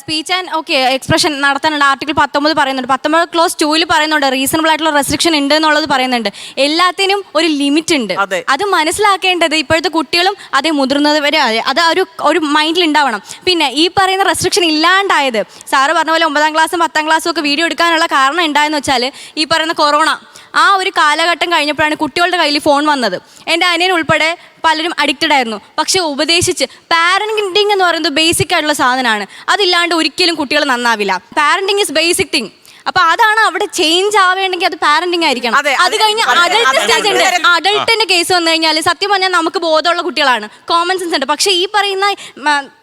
Speech and okay expression നടത്താനുണ്ട്. Article പത്തൊമ്പത് പറയുന്നുണ്ട്. പത്തൊമ്പത് ക്ലോസ് ടൂവിൽ പറയുന്നുണ്ട്. റീസണബിൾ ആയിട്ടുള്ള റെസ്ട്രിക്ഷൻ ഉണ്ട് എന്നുള്ളത് പറയുന്നുണ്ട്. എല്ലാത്തിനും ഒരു ലിമിറ്റ് ഉണ്ട്. അത്. മനസ്സിലാക്കേണ്ടത് ഇപ്പോഴത്തെ കുട്ടികളും അതേ മുതിർന്നവരെ അതെ അത് ഒരു ഒരു മൈൻഡിൽ ഉണ്ടാവണം പിന്നെ ഈ പറയുന്ന റെസ്ട്രിക്ഷൻ ഇല്ലാണ്ടായത് സാറ് പറഞ്ഞ പോലെ ഒമ്പതാം ക്ലാസ്സും പത്താം ക്ലാസ്സും ഒക്കെ വീഡിയോ എടുക്കാനുള്ള കാരണം ഉണ്ടായെന്ന് വെച്ചാൽ ഈ പറയുന്ന കൊറോണ ആ ഒരു കാലഘട്ടം കഴിഞ്ഞപ്പോഴാണ് കുട്ടികളുടെ കയ്യിൽ ഫോൺ വന്നത്. എന്റെ അനിയൻ ഉൾപ്പെടെ പലരും അഡിക്റ്റഡ് ആയിരുന്നു. പക്ഷെ ഉപദേശിച്ച് പാരന്റിങ് എന്ന് പറയുന്നത് ബേസിക് ആയിട്ടുള്ള സാധനമാണ്. അതില്ലാണ്ട് ഒരിക്കലും കുട്ടികൾ നന്നാവില്ല. പാരന്റിങ് ഇസ് ബേസിക് തിങ് അപ്പൊ അതാണ് അവിടെ ചേഞ്ച് ആവേണ്ടെങ്കിൽ അത് പാരന്റിങ് ആയിരിക്കണം. അതെ, കഴിഞ്ഞ് അഡൾട്ട് സ്റ്റേജ് ഉണ്ട്. അഡൾട്ടിന്റെ കേസ് വന്നു കഴിഞ്ഞാൽ സത്യം പറഞ്ഞാൽ നമുക്ക് ബോധമുള്ള കുട്ടികളാണ്. കോമൺ സെൻസ് ഉണ്ട്. പക്ഷെ ഈ പറയുന്ന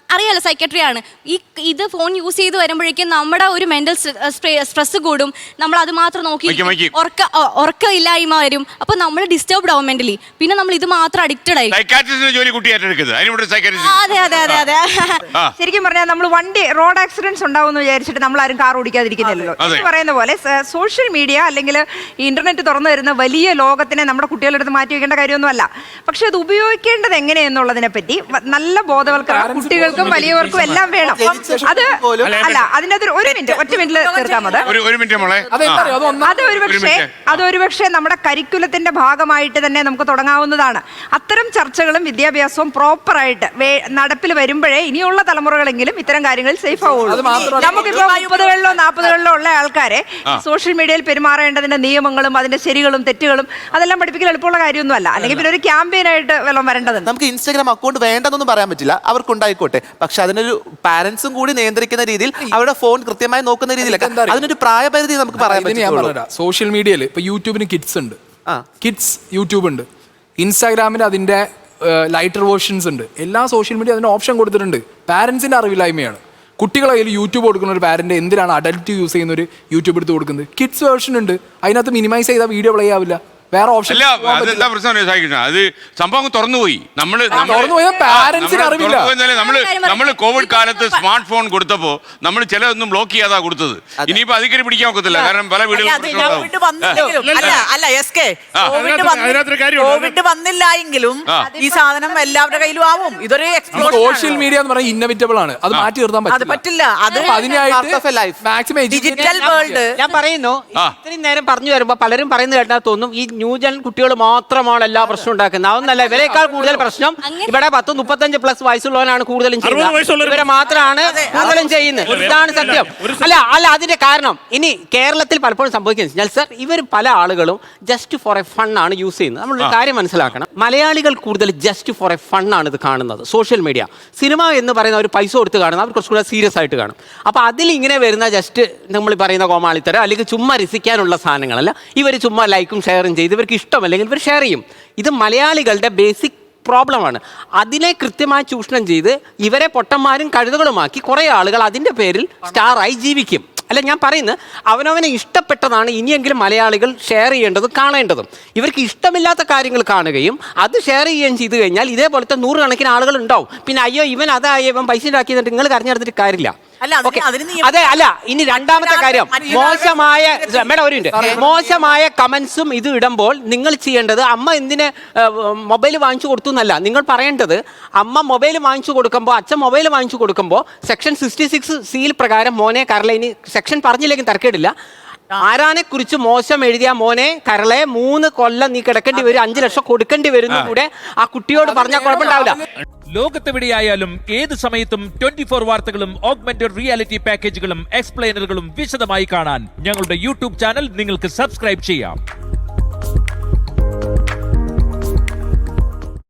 അറിയാലോ സൈക്കട്രി ആണ് ഈ ഇത് ഫോൺ യൂസ് ചെയ്ത് വരുമ്പോഴേക്കും നമ്മുടെ ഒരു മെന്റൽ സ്ട്രെസ് കൂടും. നമ്മൾ അത് മാത്രം നോക്കി ഉറക്ക മൈക്ക്. ഉറക്ക ഇല്ലായ്മ ഉറക്കമില്ലായ്മ വരും. അപ്പൊ നമ്മൾ ഡിസ്റ്റർബ്ഡ് ആവും മെന്റലി പിന്നെ നമ്മൾ ഇത് മാത്രം അഡിക്റ്റഡ് ആയി. അതെ അതെ അതെ അതെ. ശരിക്കും പറഞ്ഞാൽ നമ്മൾ വണ്ടി റോഡ് ആക്സിഡന്റ്സ് ഉണ്ടാവുമെന്ന് വിചാരിച്ചിട്ട് നമ്മൾ ആരും കാർ ഓടിക്കാതിരിക്കുന്നില്ലല്ലോ. അതെ. പറയുന്ന പോലെ സോഷ്യൽ മീഡിയ അല്ലെങ്കിൽ ഇന്റർനെറ്റ് തുറന്നു വരുന്ന വലിയ ലോകത്തിനെ നമ്മുടെ കുട്ടികളുടെ അടുത്ത് മാറ്റി വെക്കേണ്ട കാര്യമൊന്നുമല്ല. പക്ഷെ അത് ഉപയോഗിക്കേണ്ടത് എങ്ങനെയെന്നുള്ളതിനെ പറ്റി നല്ല ബോധവൽക്കരണം കുട്ടികൾക്കും വലിയവർക്കും എല്ലാം വേണം. അത് അല്ല അതിന്റെ അതൊരു ഒരു മിനിറ്റ് ഒറ്റ മിനിറ്റിൽ തീർക്കാം അത്. ഒരു ഒരു മിനിറ്റ് മോളെ. അത് ഒരുപക്ഷെ അതൊരു അതൊരുപക്ഷെ നമ്മുടെ കരിക്കുലത്തിന്റെ ഭാഗമായിട്ട് തന്നെ നമുക്ക് തുടങ്ങാവുന്നതാണ്. അത്തരം ചർച്ചകളും വിദ്യാഭ്യാസവും പ്രോപ്പറായിട്ട് നടപ്പിൽ വരുമ്പോഴേ ഇനിയുള്ള തലമുറകളെങ്കിലും ഇത്തരം കാര്യങ്ങളിൽ സേഫ് ആവുള്ളൂ. നമുക്കിപ്പോ മുപ്പതുകളിലോ നാൽപ്പതുകളിലോ ഉള്ള ആൾക്കാരെ സോഷ്യൽ മീഡിയയിൽ പെരുമാറേണ്ടതിന്റെ നിയമങ്ങളും അതിന്റെ ശരികളും തെറ്റുകളും അതെല്ലാം പഠിപ്പിക്കൽ എളുപ്പമുള്ള കാര്യമൊന്നുമല്ല. അല്ലെങ്കിൽ പിന്നെ ഒരു ക്യാമ്പയിനായിട്ട് വെള്ളം വരേണ്ടതുണ്ട്. നമുക്ക് ഇൻസ്റ്റാഗ്രാം അക്കൗണ്ട് വേണ്ടെന്നൊന്നും പറയാൻ പറ്റില്ല. അവർക്ക് ഉണ്ടായിക്കോട്ടെ പക്ഷെ അതിനൊരു പാരന്റ്സും കൂടി നിയന്ത്രിക്കുന്ന രീതിയിൽ അവരുടെ ഫോൺ കൃത്യമായി നോക്കുന്ന രീതിയിലൊക്കെ അതിനൊരു പ്രായപരിധി നമുക്ക് പറയാൻ പറഞ്ഞുതരാം സോഷ്യൽ മീഡിയയിൽ ഇപ്പൊ യൂട്യൂബിന് കിഡ്സ് ഉണ്ട്. കിഡ്സ് യൂട്യൂബ് ഉണ്ട്. ഇൻസ്റ്റാഗ്രാമിൽ അതിന്റെ ലൈറ്റർ വേർഷൻസ് ഉണ്ട്. എല്ലാ സോഷ്യൽ മീഡിയ അതിന് ഓപ്ഷൻ കൊടുത്തിട്ടുണ്ട്. പാരന്റ്സിന്റെ അറിവില്ലായ്മയാണ്. കുട്ടികളെ കയ്യിൽ യൂട്യൂബ് കൊടുക്കുന്ന ഒരു പാരന്റ് എന്തിനാണ് അഡൽട്ട് യൂസ് ചെയ്യുന്ന ഒരു യൂട്യൂബ് എടുത്ത് കൊടുക്കുന്നത്? കിഡ്സ് വേർഷൻ ഉണ്ട്. അതിനകത്ത് മിനിമൈസ് ചെയ്താൽ വീഡിയോ പ്ലേ ആവില്ല. വേറെ ഓപ്ഷൻ അല്ല അതെന്താ പ്രശ്നം സഹിക്കണം അത് സംഭവം അങ്ങ് തുറന്നുപോയി. നമ്മൾ നമ്മൾ തുറന്നു പോയി നമ്മൾ നമ്മൾ നമ്മൾ കോവിഡ് കാലത്ത് സ്മാർട്ട് ഫോൺ കൊടുത്തപ്പോ നമ്മൾ ചിലതൊന്നും ബ്ലോക്ക് ചെയ്യാതാ കൊടുത്തത്. ഇനിയിപ്പോ അതിക്കരി പിടിക്കാൻ ഒക്കത്തില്ല. കാരണം പല വീടുകളും കോവിഡ് വന്നില്ല. എങ്കിലും ഈ സാധനം എല്ലാവരുടെ കയ്യിലും ആവും. ഇതൊരു സോഷ്യൽ മീഡിയ എന്ന് പറയുന്നത് ഇന്നവിറ്റബിൾ ആണ്. അത് മാറ്റി നിർത്താൻ അത് പറ്റില്ല. അത് അതിനായിട്ട് ഡിജിറ്റൽ വേൾഡ് ഞാൻ പറയുന്നു. ഇത്രയും നേരം പറഞ്ഞു വരുമ്പോ പലരും പറയുന്നത് കേട്ടാ തോന്നും ഈ ന്യൂജൻ കുട്ടികൾ മാത്രമാണ് എല്ലാ പ്രശ്നം ഉണ്ടാക്കുന്നത്. അതൊന്നല്ല ഇവരെക്കാൾ കൂടുതൽ പ്രശ്നം ഇവിടെ പത്ത് മുപ്പത്തഞ്ച് പ്ലസ് വയസ്സുള്ളവനാണ് കൂടുതലും ചെയ്യുന്നത്. ഇവരെ മാത്രമാണ് കൂടുതലും ചെയ്യുന്നത്. ഇതാണ് സത്യം. അല്ല അല്ല അതിന്റെ കാരണം ഇനി കേരളത്തിൽ പലപ്പോഴും സംഭവിക്കുന്നത് ഞാൻ സർ ഇവർ പല ആളുകളും ജസ്റ്റ് ഫോർ എ ഫൺ ആണ് യൂസ് ചെയ്യുന്നത്. നമ്മൾ കാര്യം മനസ്സിലാക്കണം. മലയാളികൾ കൂടുതൽ ജസ്റ്റ് ഫോർ എ ഫണ്ണാണ് ആണ് ഇത് കാണുന്നത് സോഷ്യൽ മീഡിയ സിനിമ എന്ന് പറയുന്ന ഒരു പൈസ കൊടുത്ത് കാണുന്നത് അവർ കുറച്ചുകൂടെ സീരിയസ് ആയിട്ട് കാണും. അപ്പോൾ അതിൽ ഇങ്ങനെ വരുന്ന ജസ്റ്റ് നമ്മൾ പറയുന്ന കോമാളിത്തരം അല്ലെങ്കിൽ ചുമ്മാ രസിക്കാനുള്ള സാധനങ്ങളല്ല ഇവർ ചുമ്മാ ലൈക്കും ഷെയറും ചെയ്ത് ഇവർക്ക് ഇഷ്ടം അല്ലെങ്കിൽ ഇവർ ഷെയർ ചെയ്യും. ഇത് മലയാളികളുടെ ബേസിക് പ്രോബ്ലമാണ് അതിനെ കൃത്യമായി ചൂഷണം ചെയ്ത് ഇവരെ പൊട്ടന്മാരും കഴുതകളുമാക്കി കുറേ ആളുകൾ അതിന്റെ പേരിൽ സ്റ്റാറായി ജീവിക്കും. അല്ല ഞാൻ പറയുന്നത് അവനവനെ ഇഷ്ടപ്പെട്ടതാണ് ഇനിയെങ്കിലും മലയാളികൾ ഷെയർ ചെയ്യേണ്ടതും കാണേണ്ടതും. ഇവർക്ക് ഇഷ്ടമില്ലാത്ത കാര്യങ്ങൾ കാണുകയും അത് ഷെയർ ചെയ്യുകയും ചെയ്തു കഴിഞ്ഞാൽ ഇതേപോലത്തെ നൂറുകണക്കിന് ആളുകൾ ഉണ്ടാവും. പിന്നെ അയ്യോ ഇവൻ അതായ ഇവൻ പൈസ ഉണ്ടാക്കിയെന്നിട്ട് നിങ്ങൾ കരഞ്ഞെടുത്തിട്ട് കാര്യമില്ല. അതെ അല്ല ഇനി രണ്ടാമത്തെ കാര്യം. മോശമായ മേഡം ഒരു മിനിറ്റ്. മോശമായ കമന്റ്സും ഇത് ഇടുമ്പോൾ നിങ്ങൾ ചെയ്യേണ്ടത് അമ്മ എന്തിനെ മൊബൈൽ വാങ്ങിച്ചു കൊടുത്തു എന്നല്ല. നിങ്ങൾ പറയേണ്ടത് അമ്മ മൊബൈൽ വാങ്ങിച്ചു കൊടുക്കുമ്പോൾ അച്ഛൻ മൊബൈൽ വാങ്ങിച്ചു കൊടുക്കുമ്പോൾ സെക്ഷൻ സിക്സ്റ്റി സിക്സ് സിയിൽ പ്രകാരം മോനെ കരളെ ഇനി സെക്ഷൻ പറഞ്ഞില്ലെങ്കിൽ തർക്കേടില്ല ആരാനെ കുറിച്ച് മോശം എഴുതിയ മോനെ കരളെ മൂന്ന് കൊല്ലം നീ കിടക്കേണ്ടി വരും അഞ്ചു ലക്ഷം കൊടുക്കേണ്ടി വരുന്നു കൂടെ. ആ കുട്ടിയോട് പറഞ്ഞാൽ കുഴപ്പമുണ്ടാവില്ല ലോകത്തെവിടെയായാലും ഏത് സമയത്തും ട്വന്റി ഫോർ വാർത്തകളും ഓഗ്മെന്റഡ് റിയാലിറ്റി പാക്കേജുകളും എക്സ്പ്ലെയിനറുകളും വിശദമായി കാണാൻ ഞങ്ങളുടെ യൂട്യൂബ് ചാനൽ നിങ്ങൾക്ക് സബ്സ്ക്രൈബ് ചെയ്യാം.